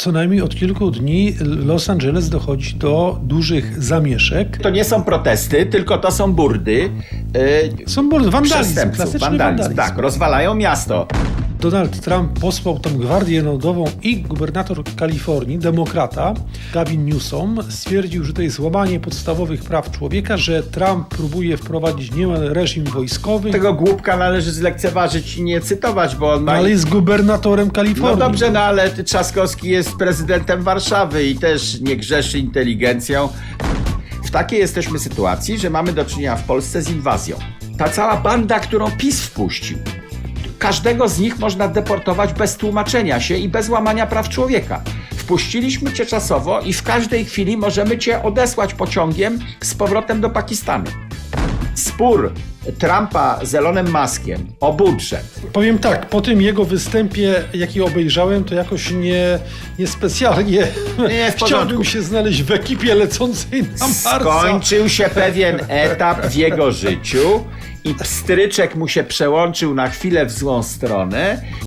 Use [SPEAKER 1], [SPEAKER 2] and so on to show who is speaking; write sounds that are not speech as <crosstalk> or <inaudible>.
[SPEAKER 1] co najmniej od kilku dni Los Angeles dochodzi do dużych zamieszek.
[SPEAKER 2] To nie są protesty, tylko to są burdy. Yy,
[SPEAKER 1] Są bardzo wandalizm, klasyczny
[SPEAKER 2] wandalizm.
[SPEAKER 1] wandalizm.
[SPEAKER 2] Tak, rozwalają miasto.
[SPEAKER 1] Donald Trump posłał tam Gwardię Narodową i gubernator Kalifornii, demokrata Gavin Newsom, stwierdził, że to jest łamanie podstawowych praw człowieka, że Trump próbuje wprowadzić niemal reżim wojskowy,
[SPEAKER 2] Tego głupka należy zlekceważyć i nie cytować, bo on ma...
[SPEAKER 1] ale jest gubernatorem Kalifornii.
[SPEAKER 2] No dobrze, no ale Trzaskowski jest prezydentem Warszawy i też nie grzeszy inteligencją. W takiej jesteśmy sytuacji, że mamy do czynienia w Polsce z inwazją. Ta cała banda, którą PiS wpuścił, każdego z nich można deportować bez tłumaczenia się i bez łamania praw człowieka. Wpuściliśmy cię czasowo i w każdej chwili możemy cię odesłać pociągiem z powrotem do Pakistanu. Spór Trumpa z Elonem Muskiem o budżet.
[SPEAKER 1] Powiem tak, po tym jego występie, jaki obejrzałem, to jakoś nie, nie specjalnie <laughs>
[SPEAKER 2] Nie,
[SPEAKER 1] chciałbym się znaleźć w ekipie lecącej na Marsa.
[SPEAKER 2] Skończył się <laughs> pewien etap w jego życiu i pstryczek mu się przełączył na chwilę w złą stronę